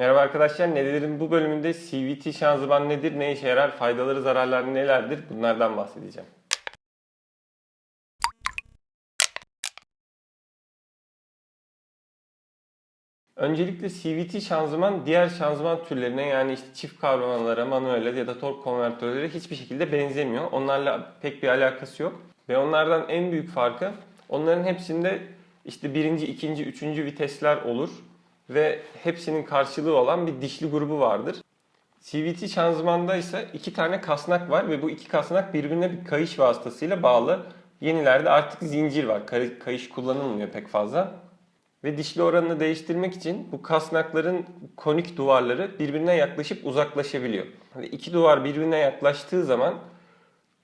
Merhaba arkadaşlar, Neler'in bu bölümünde CVT şanzıman nedir, ne işe yarar, faydaları, zararları nelerdir bunlardan bahsedeceğim. Öncelikle CVT şanzıman diğer şanzıman türlerine yani işte çift kavramalara, manuele ya da tork konvertörlere hiçbir şekilde benzemiyor. Onlarla pek bir alakası yok. Ve onlardan en büyük farkı onların hepsinde işte birinci, ikinci, üçüncü vitesler olur. Ve hepsinin karşılığı olan bir dişli grubu vardır. CVT şanzımanda ise iki tane kasnak var ve bu iki kasnak birbirine bir kayış vasıtasıyla bağlı. Yenilerde artık zincir var. Kay- Kayış kullanılmıyor pek fazla. Ve dişli oranını değiştirmek için bu kasnakların konik duvarları birbirine yaklaşıp uzaklaşabiliyor. Ve iki duvar birbirine yaklaştığı zaman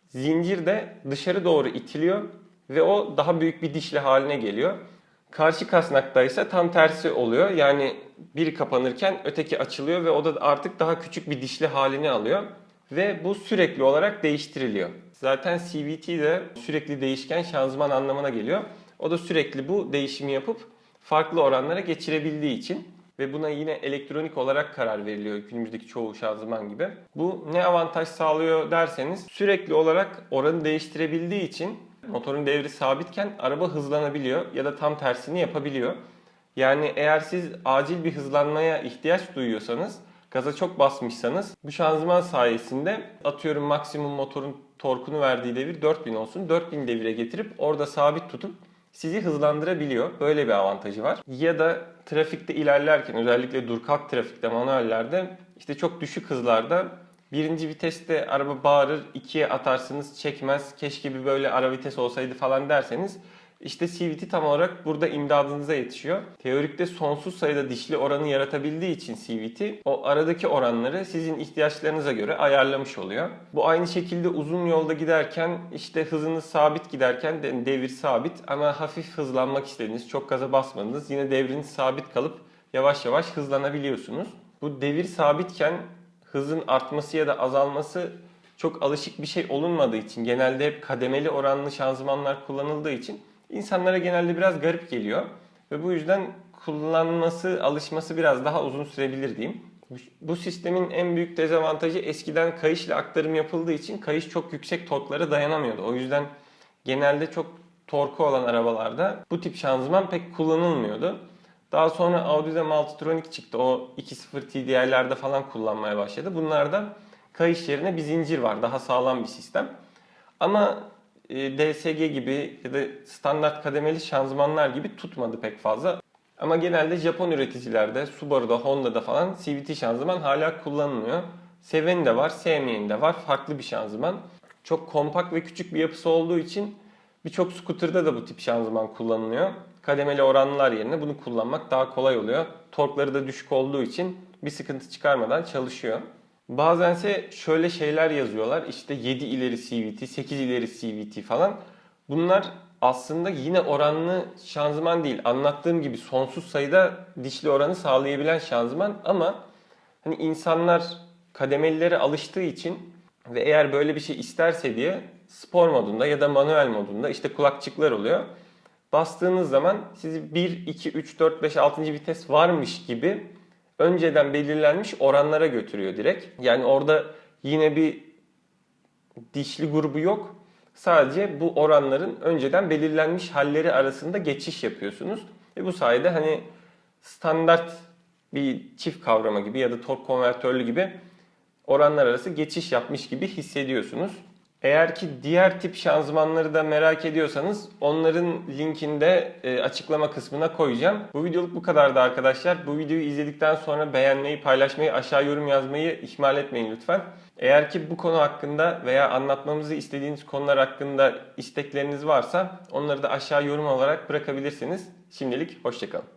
zincir de dışarı doğru itiliyor ve o daha büyük bir dişli haline geliyor. Karşı kasnakta ise tam tersi oluyor. Yani biri kapanırken öteki açılıyor ve o da artık daha küçük bir dişli halini alıyor. Ve bu sürekli olarak değiştiriliyor. Zaten CVT de sürekli değişken şanzıman anlamına geliyor. O da sürekli bu değişimi yapıp farklı oranlara geçirebildiği için ve buna yine elektronik olarak karar veriliyor günümüzdeki çoğu şanzıman gibi. Bu ne avantaj sağlıyor derseniz sürekli olarak oranı değiştirebildiği için motorun devri sabitken araba hızlanabiliyor ya da tam tersini yapabiliyor. Yani eğer siz acil bir hızlanmaya ihtiyaç duyuyorsanız, gaza çok basmışsanız bu şanzıman sayesinde atıyorum maksimum motorun torkunu verdiği devir 4000 olsun. 4000 devire getirip orada sabit tutup sizi hızlandırabiliyor. Böyle bir avantajı var. Ya da trafikte ilerlerken özellikle dur kalk trafikte manuellerde işte çok düşük hızlarda birinci viteste araba bağırır, ikiye atarsınız çekmez, keşke bir böyle ara vites olsaydı falan derseniz işte CVT tam olarak burada imdadınıza yetişiyor. Teorikte sonsuz sayıda dişli oranı yaratabildiği için CVT o aradaki oranları sizin ihtiyaçlarınıza göre ayarlamış oluyor. Bu aynı şekilde uzun yolda giderken işte hızınız sabit giderken de- devir sabit ama hafif hızlanmak istediniz, çok gaza basmadınız. Yine devriniz sabit kalıp yavaş yavaş hızlanabiliyorsunuz. Bu devir sabitken hızın artması ya da azalması çok alışık bir şey olunmadığı için genelde hep kademeli oranlı şanzımanlar kullanıldığı için insanlara genelde biraz garip geliyor. Ve bu yüzden kullanması, alışması biraz daha uzun sürebilir diyeyim. Bu- sistemin en büyük dezavantajı eskiden kayışla aktarım yapıldığı için kayış çok yüksek torklara dayanamıyordu. O yüzden genelde çok torku olan arabalarda bu tip şanzıman pek kullanılmıyordu. Daha sonra Audi'de Multitronic çıktı. O 2.0 TDI'lerde falan kullanmaya başladı. Bunlarda kayış yerine bir zincir var. Daha sağlam bir sistem. Ama e, DSG gibi ya da standart kademeli şanzımanlar gibi tutmadı pek fazla. Ama genelde Japon üreticilerde, Subaru'da, Honda'da falan CVT şanzıman hala kullanılıyor. Seveni de var, sevmeyeni de var. Farklı bir şanzıman. Çok kompakt ve küçük bir yapısı olduğu için birçok scooter'da da bu tip şanzıman kullanılıyor. Kademeli oranlılar yerine bunu kullanmak daha kolay oluyor. Torkları da düşük olduğu için bir sıkıntı çıkarmadan çalışıyor. Bazense şöyle şeyler yazıyorlar. İşte 7 ileri CVT, 8 ileri CVT falan. Bunlar aslında yine oranlı şanzıman değil. Anlattığım gibi sonsuz sayıda dişli oranı sağlayabilen şanzıman ama hani insanlar kademelilere alıştığı için ve eğer böyle bir şey isterse diye spor modunda ya da manuel modunda işte kulakçıklar oluyor. Bastığınız zaman sizi 1, 2, 3, 4, 5, 6. vites varmış gibi önceden belirlenmiş oranlara götürüyor direkt. Yani orada yine bir dişli grubu yok. Sadece bu oranların önceden belirlenmiş halleri arasında geçiş yapıyorsunuz. Ve bu sayede hani standart bir çift kavrama gibi ya da tork konvertörlü gibi oranlar arası geçiş yapmış gibi hissediyorsunuz. Eğer ki diğer tip şanzımanları da merak ediyorsanız onların linkini de e, açıklama kısmına koyacağım. Bu videoluk bu kadardı arkadaşlar. Bu videoyu izledikten sonra beğenmeyi, paylaşmayı, aşağı yorum yazmayı ihmal etmeyin lütfen. Eğer ki bu konu hakkında veya anlatmamızı istediğiniz konular hakkında istekleriniz varsa onları da aşağı yorum olarak bırakabilirsiniz. Şimdilik hoşçakalın.